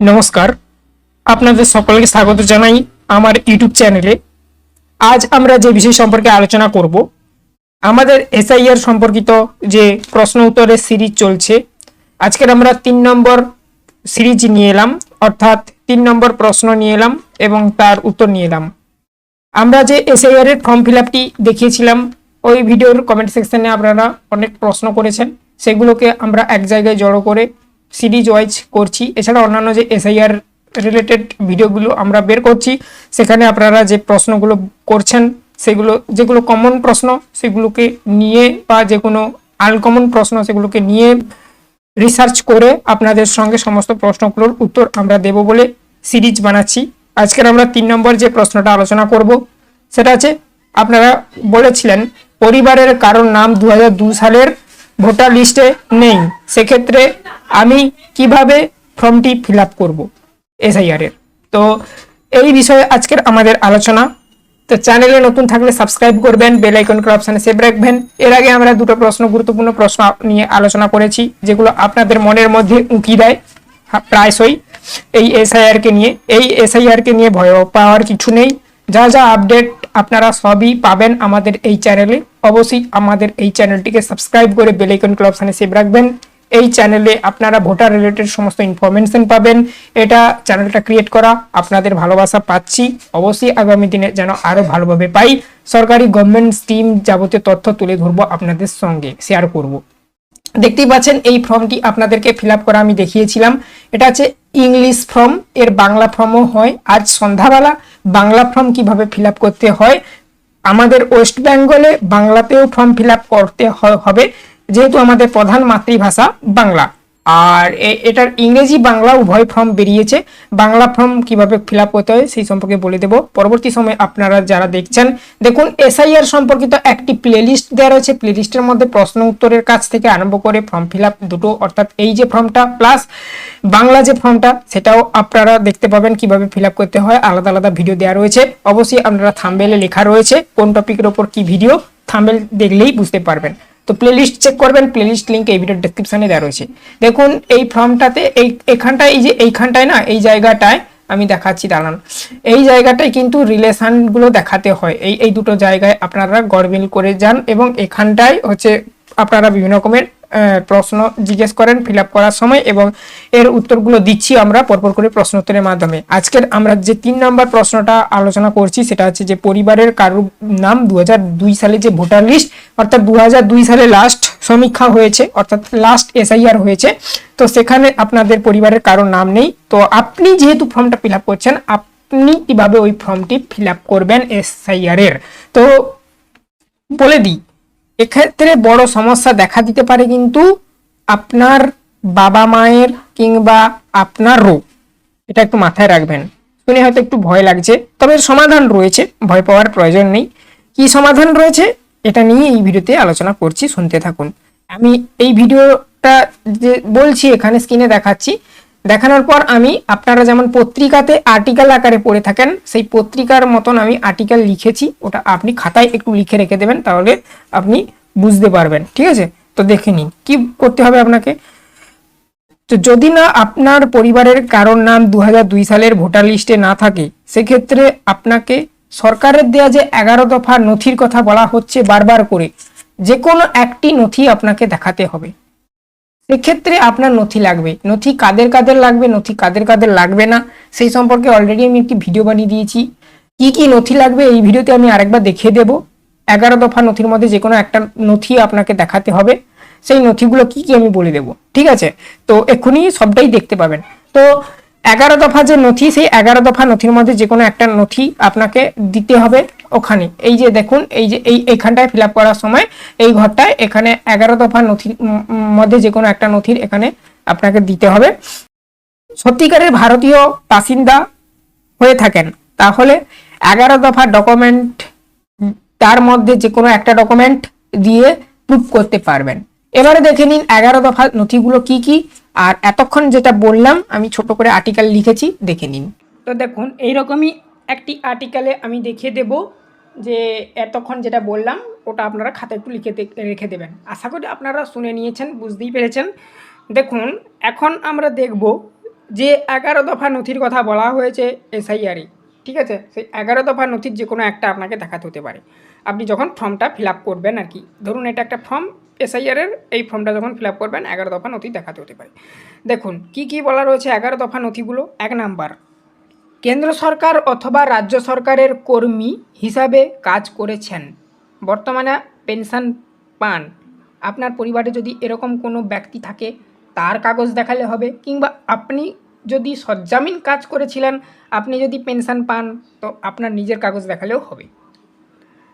নমস্কার। আপনাদের সকলকে স্বাগত জানাই আমার ইউটিউব চ্যানেলে। আজ আমরা যে বিষয় সম্পর্কে আলোচনা করব, আমাদের এসআইআর সম্পর্কিত যে প্রশ্ন উত্তরের সিরিজ চলছে, আজকের আমরা তিন নম্বর সিরিজ নিয়ে এলাম, অর্থাৎ তিন নম্বর প্রশ্ন নিয়ে এলাম এবং তার উত্তর নিয়ে এলাম। আমরা যে এসআইআর এর ফর্ম ফিল আপটি দেখিয়েছিলাম, ওই ভিডিওর কমেন্ট সেকশনে আপনারা অনেক প্রশ্ন করেছেন, সেগুলোকে আমরা এক জায়গায় জড়ো করে সিরিজ ওয়াইজ করছি। এছাড়া অন্যান্য যে এসআইআর রিলেটেড ভিডিওগুলো আমরা বের করছি, সেখানে আপনারা যে প্রশ্নগুলো করছেন, সেগুলো, যেগুলো কমন প্রশ্ন, সেগুলোকে নিয়ে বা যে কোনো আনকমন প্রশ্ন, সেগুলোকে নিয়ে রিসার্চ করে আপনাদের সঙ্গে সমস্ত প্রশ্নগুলোর উত্তর আমরা দেব বলে সিরিজ বানাচ্ছি। আজকের আমরা তিন নম্বর যে প্রশ্নটা আলোচনা করব, সেটা আছে আপনারা বলেছিলেন, পরিবারের কারোর নাম দু সালের ভোটার লিস্টে নেই। সেক্ষেত্রে আমি কীভাবে ফর্মটি ফিল আপ করব? এসআইআর এর। তো এই বিষয়ে আজকের আমাদের আলোচনা। তো চ্যানেলে নতুন থাকলে সাবস্ক্রাইব করবেন, বেল আইকনকে অপশানে সেভ রাখবেন। এর আগে আমরা দুটো প্রশ্ন, গুরুত্বপূর্ণ প্রশ্ন নিয়ে আলোচনা করেছি, যেগুলো আপনাদের মনের মধ্যে উঁকি দেয় প্রায়শই। এই এসআইআর কে নিয়ে, এই এসআইআর কে নিয়ে ভয় পাওয়ার কিছু নেই। যা যা আপডেট আপনারা সবই পাবেন আমাদের এই চ্যানেলে। অবশ্যই আমাদের এই চ্যানেলটিকে সাবস্ক্রাইব করে বেল আইকনকে অপশানে সেভ রাখবেন। এই চ্যানেলে আপনারা ভোটার রিলেটেড সমস্ত ইনফরমেশন পাবেন। এটা চ্যানেলটা ক্রিয়েট করা, আপনাদের ভালোবাসা পাচ্ছি। অবশ্যই আগামী দিনে যেন আরও ভালোভাবে পাই। সরকারি গভর্নমেন্ট স্কিম যাবতীয় তথ্য তুলে ধরবো আপনাদের সঙ্গে শেয়ার করব। দেখতেই পাচ্ছেন, এই ফর্মটি আপনাদেরকে ফিল করা আমি দেখিয়েছিলাম। এটা হচ্ছে ইংলিশ ফর্ম, এর বাংলা ফর্মও হয়। আজ সন্ধ্যাবেলা বাংলা ফর্ম কীভাবে ফিল করতে হয়, আমাদের ওয়েস্ট বেঙ্গলে বাংলাতেও ফর্ম ফিল করতে হবে। যেহেতু আমাদের প্রধান মাতৃভাষা বাংলা। আর এটার ইংরেজি বাংলা উভয় ফর্ম বেরিয়েছে। বাংলা ফর্ম কীভাবে ফিল আপ করতে হয় সেই সম্পর্কে বলে দেব। পরবর্তী সময় আপনারা যারা দেখছেন, দেখুন এসআইআর সম্পর্কিত একটি প্লেলিস্ট দেওয়া রয়েছে। প্লেলিস্টের মধ্যে প্রশ্ন উত্তরের কাছ থেকে আরম্ভ করে ফর্ম ফিল আপ দুটো, অর্থাৎ এই যে ফর্মটা প্লাস বাংলা যে ফর্মটা সেটাও আপনারা দেখতে পাবেন কীভাবে ফিল করতে হয়। আলাদা আলাদা ভিডিও দেওয়া রয়েছে। অবশ্যই আপনারা থাম্বেলে লেখা রয়েছে কোন টপিকের ওপর কি ভিডিও থাম্বেল দেখলেই বুঝতে পারবেন। তো প্লেলিস্ট চেক করবেন প্লেলিস্ট লিঙ্ক এই ভিডিওর ডেসক্রিপশনে দেওয়া রয়েছে। দেখুন, এই ফর্মটাতে এই, এখানটায়, এই যে এইখানটায় না, এই জায়গাটায় আমি দেখাচ্ছি, দাঁড়ান। এই জায়গাটায় কিন্তু রিলেশনগুলো দেখাতে হয়। এই এই দুটো জায়গায় আপনারা গড়মিল করে যান এবং এখানটায় হচ্ছে আপনারা বিভিন্ন রকমের প্রশ্ন জিজ্ঞেস করেন ফিল করার সময় এবং এর উত্তরগুলো দিচ্ছি আমরা পরপর করে প্রশ্ন উত্তরের মাধ্যমে। আজকের আমরা যে তিন নম্বর প্রশ্নটা আলোচনা করছি, সেটা হচ্ছে যে পরিবারের কারুর নাম দু হাজার দুই সালে যে ভোটার লিস্ট, অর্থাৎ দু হাজার দুই সালে লাস্ট সমীক্ষা হয়েছে, অর্থাৎ লাস্ট এসআইআর হয়েছে। তো সেখানে আপনাদের পরিবারের কারোর নাম নেই। তো আপনি যেহেতু ফর্মটা ফিল করছেন, আপনি কীভাবে ওই ফর্মটি ফিল করবেন এসআইআর এর? তো বলে দিই এক্ষেত্রে বড় সমস্যা দেখা দিতে পারে কিন্তু আপনার বাবা মায়ের কিংবা আপনারও এটা একটু মাথায় রাখবেন। শুনে হয়তো একটু ভয় লাগছে। তবে সমাধান রয়েছে। ভয় পাওয়ার প্রয়োজন নেই। কি সমাধান রয়েছে? এটা নিয়ে এই ভিডিওতে আলোচনা করছি। শুনতে থাকুন। আমি এই ভিডিওটা যে বলছি, এখানে স্ক্রিনে দেখাচ্ছি। দেখানোর পর আমি আপনারা যেমন পত্রিকাতে আর্টিকেল আকারে পড়ে থাকেন, সেই পত্রিকার মতন আমি আর্টিকেল লিখেছি, ওটা আপনি খাতায় একটু লিখে রেখে দেবেন, তাহলে আপনি বুঝতে পারবেন, ঠিক আছে? তো দেখে নিন, কি করতে হবে আপনাকে? তো যদি না আপনার পরিবারের কারোর নাম দু হাজার দুই সালের ভোটার লিস্টে না থাকে, সেক্ষেত্রে আপনাকে সরকারের দেয়া যে এগারো দফা নথির কথা বলা হচ্ছে বারবার করে যে কোনো একটি নথি আপনাকে দেখাতে হবে। সেক্ষেত্রে আপনার নথি লাগবে। নথি কাদের কাদের লাগবে, নথি কাদের কাদের লাগবে না, সেই সম্পর্কে অলরেডি আমি একটি ভিডিও বানিয়ে দিয়েছি। কি কি নথি লাগবে, এই ভিডিওতে আমি আরেকবার দেখিয়ে দেব। এগারো দফা নথির মধ্যে যে কোনো একটা নথি আপনাকে দেখাতে হবে। সেই নথিগুলো কি কি আমি বলে দেব, ঠিক আছে? তো এক্ষুনি সবটাই দেখতে পাবেন। তো এগারো দফা যে নথি, সেই এগারো দফা নথির মধ্যে যে কোনো একটা নথি আপনাকে দিতে হবে। ওখানে। এই যে দেখুন, এই যে, এই এইখানটায় ফিল করার সময় এই ঘরটায় এখানে এগারো দফা নথির মধ্যে যে কোনো একটা নথির এখানে আপনাকে দিতে হবে। সত্যিকারের ভারতীয় বাসিন্দা হয়ে থাকেন, তাহলে এগারো দফা ডকুমেন্ট তার মধ্যে যে কোনো একটা ডকুমেন্ট দিয়ে প্রুফ করতে পারবেন। এবারে দেখে নিন এগারো দফা নথিগুলো কি কি, আর এতক্ষণ যেটা বললাম, আমি ছোট করে আর্টিকেল লিখেছি, দেখে নিন। তো দেখুন, এইরকমই একটি আর্টিকেলে আমি দেখিয়ে দেব যে এতক্ষণ যেটা বললাম, ওটা আপনারা খাতায় একটু লিখে রেখে দেবেন। আশা করি আপনারা শুনে নিয়েছেন, বুঝতেই পেরেছেন। দেখুন, এখন আমরা দেখব যে এগারো দফা নথির কথা বলা হয়েছে এসআইআরে ঠিক আছে? সেই এগারো দফা নথির যে কোনো একটা আপনাকে দেখাতে হতে পারে। আপনি যখন ফর্মটা ফিল করবেন আর কি, ধরুন এটা একটা ফর্ম এসআইআরের এই ফর্মটা যখন ফিল করবেন, এগারো দফা নথি দেখাতে হতে পারে। দেখুন, কি কি বলা রয়েছে এগারো দফা নথিগুলো? এক নাম্বার কেন্দ্র সরকার অথবা রাজ্য সরকারের কর্মী হিসাবে কাজ করেছেন। বর্তমানে পেনশন পান। আপনার পরিবারে যদি এরকম কোনো ব্যক্তি থাকে, তার কাগজ দেখালে হবে। কিংবা আপনি যদি সজ্জামিন কাজ করেছিলেন, আপনি যদি পেনশন পান, তো আপনার নিজের কাগজ দেখালেও হবে।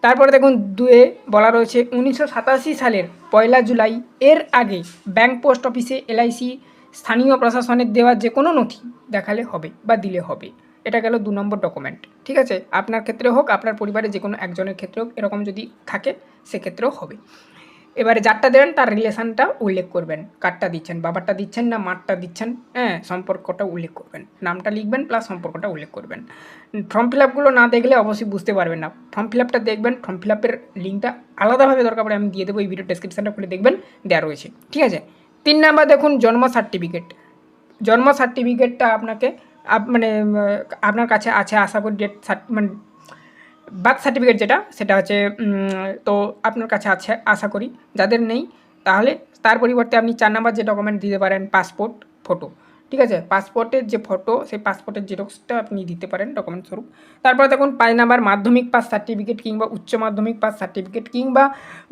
তারপরে দেখুন, দুয়ে বলা রয়েছে, উনিশশো সাতাশি সালের পয়লা জুলাই, এর আগে ব্যাংক পোস্ট অফিসে এলআইসি, স্থানীয় প্রশাসনের দেওয়া যে কোনো নথি দেখালে হবে বা দিলে হবে। এটা গেল দু নম্বর ডকুমেন্ট ঠিক আছে? আপনার ক্ষেত্রে হোক, আপনার পরিবারে যে কোনো একজনের ক্ষেত্রে হোক, এরকম যদি থাকে, সেক্ষেত্রেও হবে। এবারে যারটা দেবেন তার রিলেশানটা উল্লেখ করবেন। কারটা দিচ্ছেন, বাবারটা দিচ্ছেন না, মারটা দিচ্ছেন হ্যাঁ সম্পর্কটা উল্লেখ করবেন। নামটা লিখবেন প্লাস সম্পর্কটা উল্লেখ করবেন। ফর্ম ফিল আপগুলো না দেখলে অবশ্যই বুঝতে পারবেন না। ফর্ম ফিল আপটা দেখবেন ফর্ম ফিল আপের লিঙ্কটা আলাদাভাবে দরকার পড়ে, আমি দিয়ে দেবো, এই ভিডিও ডেসক্রিপশানটা খুলে দেখবেন দেওয়া রয়েছে, ঠিক আছে? তিন নাম্বার দেখুন, জন্ম সার্টিফিকেট জন্ম সার্টিফিকেটটা আপনাকে আপ- মানে আপনার কাছে আছে আশা করি ডেট মানে বার্থ সার্টিফিকেট যেটা, সেটা হচ্ছে তো আপনার কাছে আছে আশা করি। যাদের নেই, তাহলে তার পরিবর্তে আপনি চার নাম্বার যে ডকুমেন্ট দিতে পারেন পাসপোর্ট ফটো ঠিক আছে? পাসপোর্টের যে ফটো সেই পাসপোর্টের জেরক্সটা আপনি দিতে পারেন ডকুমেন্ট স্বরূপ। তারপরে দেখুন, পাঁচ নাম্বার মাধ্যমিক পাস সার্টিফিকেট কিংবা উচ্চ মাধ্যমিক পাস সার্টিফিকেট কিংবা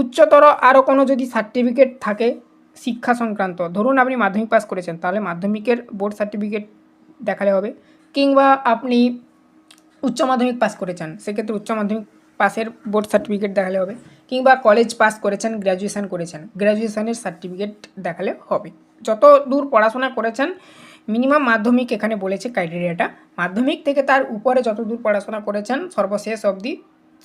উচ্চতর আরও কোনো যদি সার্টিফিকেট থাকে শিক্ষা সংক্রান্ত, ধরুন আপনি মাধ্যমিক পাস করেছেন, তাহলে মাধ্যমিকের বোর্ড সার্টিফিকেট দেখালে হবে। কিংবা আপনি উচ্চ মাধ্যমিক পাস করেছেন, সেক্ষেত্রে উচ্চ মাধ্যমিক পাসের বোর্ড সার্টিফিকেট দেখালে হবে। কিংবা কলেজ পাস করেছেন গ্র্যাজুয়েশান করেছেন গ্র্যাজুয়েশানের সার্টিফিকেট দেখালে হবে। যত দূর পড়াশোনা করেছেন মিনিমাম মাধ্যমিক এখানে বলেছে ক্রাইটেরিয়াটা মাধ্যমিক থেকে তার উপরে যত দূর পড়াশোনা করেছেন, সর্বশেষ অবধি,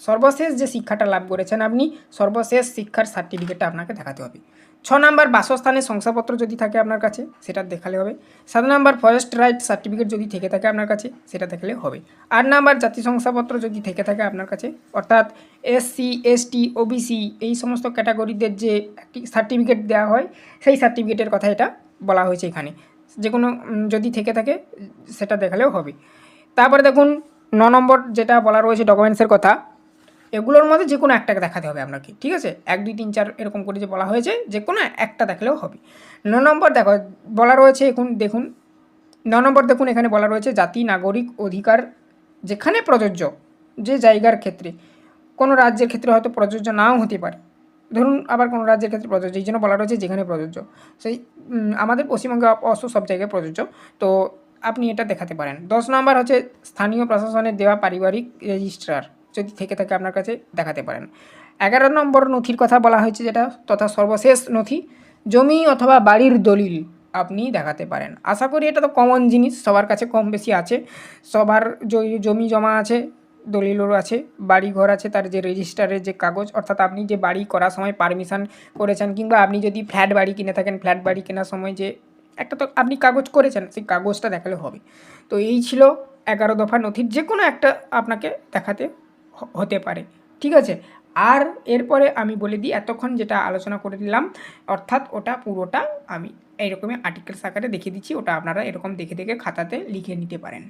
সর্বশেষ যে শিক্ষাটা লাভ করেছেন আপনি, সর্বশেষ শিক্ষার সার্টিফিকেটটা আপনাকে দেখাতে হবে। ছ নাম্বার বাসস্থানের শংসাপত্র যদি থাকে আপনার কাছে, সেটা দেখালে হবে। সাত নাম্বার ফরেস্ট রাইট সার্টিফিকেট যদি থেকে থাকে আপনার কাছে, সেটা দেখালে হবে। আট নাম্বার জাতি শংসাপত্র যদি থেকে থাকে আপনার কাছে, অর্থাৎ এসসি এসটি ওবিসি এই সমস্ত ক্যাটাগরিদের যে একটি সার্টিফিকেট দেওয়া হয়, সেই সার্টিফিকেটের কথা এটা বলা হয়েছে এখানে। যে কোনো যদি থেকে থাকে, সেটা দেখালেও হবে। তারপরে দেখুন, ন নম্বর যেটা বলা রয়েছে ডকুমেন্টসের কথা এগুলোর মধ্যে যে কোনো একটা দেখাতে হবে আপনাকে, ঠিক আছে? এক, দুই, তিন, চার এরকম করে যে বলা হয়েছে, যে কোনো একটা দেখালেও হবে। ন নম্বর দেখো, বলা রয়েছে এখন, দেখুন, ন নম্বর দেখুন, এখানে বলা রয়েছে জাতি, নাগরিক, অধিকার, যেখানে প্রযোজ্য, যে জায়গার ক্ষেত্রে। কোনো রাজ্যের ক্ষেত্রে হয়তো প্রযোজ্য নাও হতে পারে। ধরুন আবার কোনো রাজ্যের ক্ষেত্রে প্রযোজ্য, এই জন্য বলা রয়েছে যেখানে প্রযোজ্য। সেই আমাদের পশ্চিমবঙ্গে অবশ্য সব জায়গায় প্রযোজ্য। তো আপনি এটা দেখাতে পারেন। দশ নম্বর হচ্ছে স্থানীয় প্রশাসনের দেওয়া পারিবারিক রেজিস্ট্রার। যদি থেকে থাকে আপনার কাছে দেখাতে পারেন। এগারো নম্বর নথির কথা বলা হয়েছে যেটা তথা সর্বশেষ নথি, জমি অথবা বাড়ির দলিল আপনি দেখাতে পারেন। আশা করি এটা তো কমন জিনিস, সবার কাছে কম বেশি আছে। সবার জমি জমা আছে, দলিলও আছে বাড়ি ঘর আছে, তার যে রেজিস্টারের যে কাগজ, অর্থাৎ আপনি যে বাড়ি করার সময় পারমিশন করেছেন কিংবা আপনি যদি ফ্ল্যাট বাড়ি কিনে থাকেন ফ্ল্যাট বাড়ি কেনার সময় যে একটা তো আপনি কাগজ করেছেন, সেই কাগজটা দেখালে হবে। তো এই ছিল এগারো দফা নথির যে কোনো একটা আপনাকে দেখাতে হতে পারে। ঠিক আছে? আর এরপরে আমি বলে দিই, এতক্ষণ যেটা আলোচনা করে দিলাম, অর্থাৎ ওটা পুরোটা আমি এইরকমই আর্টিকেলস আকারে দেখিয়ে দিচ্ছি, ওটা আপনারা এরকম দেখে দেখে খাতাতে লিখে নিতে পারেন।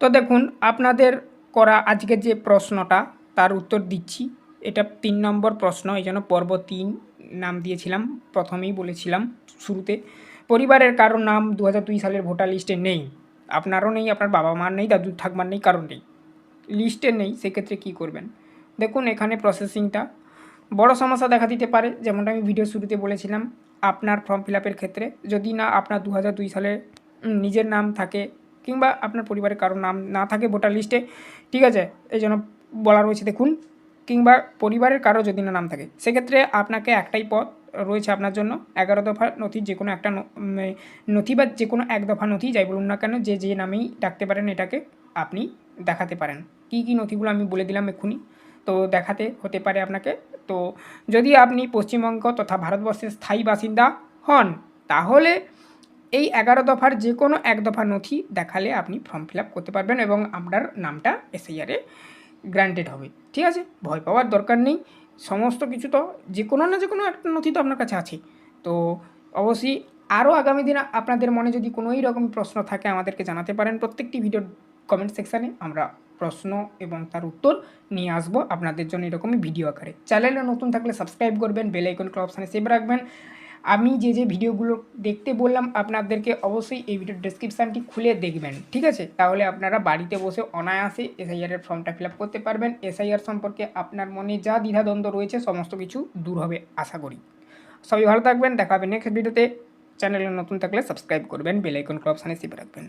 তো দেখুন, আপনাদের করা আজকের যে প্রশ্নটা, তার উত্তর দিচ্ছি। এটা তিন নম্বর প্রশ্ন, এই জন্য পর্ব তিন নাম দিয়েছিলাম, প্রথমেই বলেছিলাম শুরুতে। পরিবারের কারোর নাম দু সালের ভোটার লিস্টে নেই। আপনারও নেই, আপনার বাবা মার নেই দাদু ঠাকমার নেই কারণ নেই। লিস্টে নেই, সেক্ষেত্রে কী করবেন? দেখুন, এখানে প্রসেসিংটা বড় সমস্যা দেখা দিতে পারে, যেমনটা আমি ভিডিও শুরুতে বলেছিলাম, আপনার ফর্ম ফিল ক্ষেত্রে। যদি না আপনার দু সালে নিজের নাম থাকে, কিংবা আপনার পরিবারের কারোর নাম না থাকে ভোটার লিস্টে ঠিক আছে, এই জন্য বলা রয়েছে দেখুন, কিংবা পরিবারের কারও যদি না নাম থাকে, সেক্ষেত্রে আপনাকে একটাই পথ রয়েছে আপনার জন্য। এগারো দফা নথির যে কোনো একটা নথি বা যে কোনো এক দফা নথি যাই বলুন না কেন, যে যে নামেই ডাকতে পারেন এটাকে আপনি দেখাতে পারেন। কী কী নথিগুলো আমি বলে দিলাম এক্ষুনি। তো দেখাতে হতে পারে আপনাকে। তো যদি আপনি পশ্চিমবঙ্গ তথা ভারতবর্ষের স্থায়ী বাসিন্দা হন, তাহলে এই এগারো দফার যে কোনো এক দফা নথি দেখালে আপনি ফর্ম ফিল করতে পারবেন এবং আপনার নামটা এসআইআরে গ্রান্টেড হবে। ঠিক আছে? ভয় পাওয়ার দরকার নেই। সমস্ত কিছু তো যে কোনো না যে কোনো একটা নথি তো আপনার কাছে আছে তো অবশ্যই আরও আগামী দিনে আপনাদের মনে যদি কোনোই রকম প্রশ্ন থাকে আমাদেরকে জানাতে পারেন। প্রত্যেকটি ভিডিওর কমেন্ট সেকশানে আমরা প্রশ্ন এবং তার উত্তর নিয়ে আসব। আপনাদের জন্য এরকমই ভিডিও আকারে। চ্যানেলে নতুন থাকলে সাবস্ক্রাইব করবেন বেল আইকন অপশানে সেভ রাখবেন। আমি যে যে ভিডিওগুলো দেখতে বললাম আপনাদেরকে অবশ্যই এই ভিডিও ডেসক্রিপশানটি খুলে দেখবেন, ঠিক আছে? তাহলে আপনারা বাড়িতে বসে অনায়াসে এসআইআরের ফর্মটা ফিল করতে পারবেন। এসআইআর সম্পর্কে আপনার মনে যা দ্বিধাদ্বন্দ্ব রয়েছে, সমস্ত কিছু দূর হবে, আশা করি। সবাই ভালো থাকবেন, দেখা হবে নেক্সট ভিডিওতে চ্যানেলে নতুন থাকলে সাবস্ক্রাইব করবেন বেলাইকন ক্লাবসানে সেভ রাখবেন।